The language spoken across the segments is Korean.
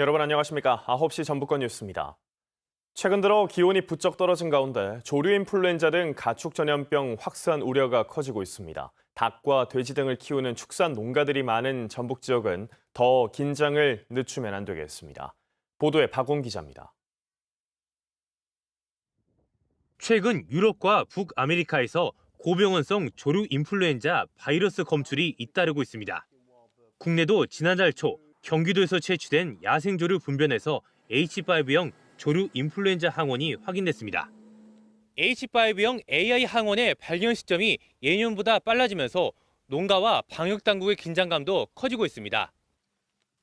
여러분 안녕하십니까? 9시 전북권 뉴스입니다. 최근 들어 기온이 부쩍 떨어진 가운데 조류 인플루엔자 등 가축 전염병 확산 우려가 커지고 있습니다. 닭과 돼지 등을 키우는 축산 농가들이 많은 전북 지역은 더 긴장을 늦추면 안 되겠습니다. 보도에 박원 기자입니다. 최근 유럽과 북아메리카에서 고병원성 조류 인플루엔자 바이러스 검출이 잇따르고 있습니다. 국내도 지난달 초 경기도에서 채취된 야생조류 분변에서 H5형 조류 인플루엔자 항원이 확인됐습니다. H5형 AI 항원의 발견 시점이 예년보다 빨라지면서 농가와 방역 당국의 긴장감도 커지고 있습니다.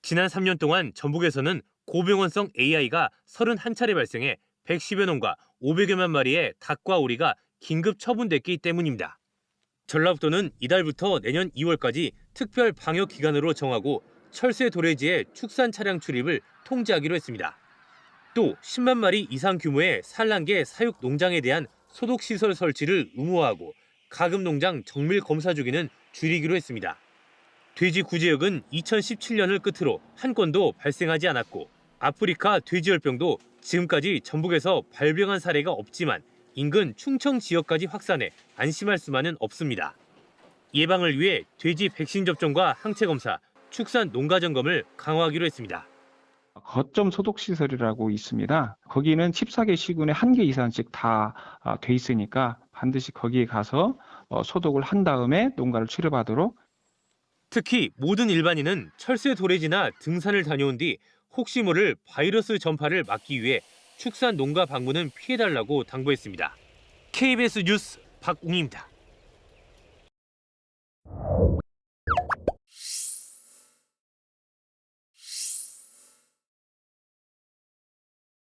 지난 3년 동안 전북에서는 고병원성 AI가 31차례 발생해 110여 농가 500여만 마리의 닭과 오리가 긴급 처분됐기 때문입니다. 전라북도는 이달부터 내년 2월까지 특별 방역 기간으로 정하고 철새 도래지의 축산 차량 출입을 통제하기로 했습니다. 또 10만 마리 이상 규모의 산란계 사육 농장에 대한 소독 시설 설치를 의무화하고 가금 농장 정밀 검사 주기는 줄이기로 했습니다. 돼지 구제역은 2017년을 끝으로 한 건도 발생하지 않았고 아프리카 돼지열병도 지금까지 전북에서 발병한 사례가 없지만 인근 충청 지역까지 확산해 안심할 수만은 없습니다. 예방을 위해 돼지 백신 접종과 항체 검사, 축산 농가 점검을 강화하기로 했습니다. 거점 소독 시설이라고 있습니다. 거기는 14개 시군에 한 개 이상씩 다 돼 있으니까 반드시 거기에 가서 어, 소독을 한 다음에 농가를 치료받도록 특히 모든 일반인은 철새 도래지나 등산을 다녀온 뒤 혹시 모를 바이러스 전파를 막기 위해 축산 농가 방문은 피해달라고 당부했습니다. KBS 뉴스 박웅입니다.